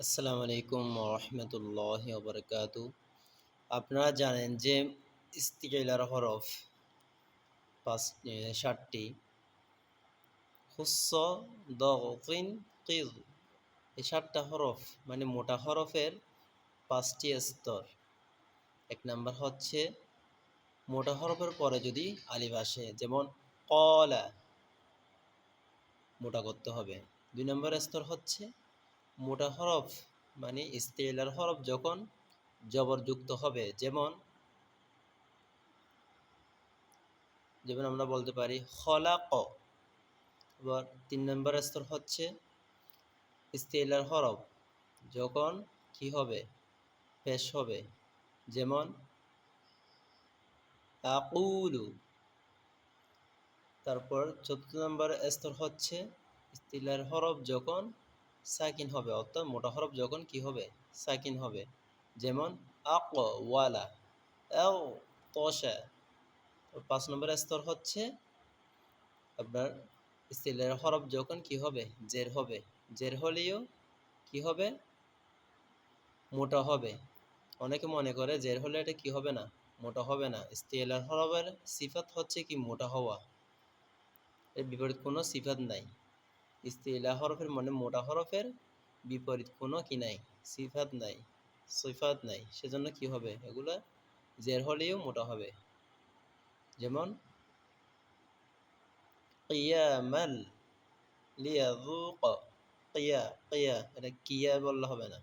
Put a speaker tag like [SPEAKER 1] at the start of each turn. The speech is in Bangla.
[SPEAKER 1] আসসালামু আলাইকুম রহমতুল্লাহ বরকাতু আপনারা জানেন যে ইস্তিকাইলার হরফ পাঁচ ষাটটি হুস্স দিন কিজ এই ষাটটা হরফ মানে মোটা হরফের পাঁচটি স্তর। এক নাম্বার হচ্ছে, মোটা হরফের পরে যদি আলিফ আসে, যেমন কলা, মোটা করতে হবে। দুই নম্বর স্তর হচ্ছে মোটা হরফ মানে ইস্তেলার হরফ যখন জবরযুক্ত হবে, যেমন যেমন আমরা বলতে পারি, খলাক। এবার তিন নম্বর স্তর হচ্ছে ইস্তেলার হরফ। যখন কি হবে? পেশ হবে। যেমন আকুলু তারপর চতুর্থ নম্বর স্তর হচ্ছে ইস্তিলার হরফ যখন সাকিন হবে, অর্থাৎ মোটা হরফ যখন কি হবে? সাকিন হবে। যেমন আক ওয়ালা এও তসা পাঁচ নম্বর স্তর হচ্ছে আপনার ইস্তিলার হরফ যখন কি হবে? জের হবে। জের হলেও কি হবে? মোটা হবে। অনেকে মনে করে জের হলে এটা কি হবে না? মোটা হবে না। ইস্তিলার হরফের সিফাত হচ্ছে কি? মোটা হওয়া। এর বিপরীত কোনো সিফাত নাই। ইস্তিলা হরফের মানে মোটা হরফের বিপরীত কোনো কি নাই, সিফাত নাই সিফাত নাই। সেজন্য কি হবে? এগুলা জের হলেও মোটা হবে। যেমন কিয়া কিয়া এটা কিয়া বললে হবে না।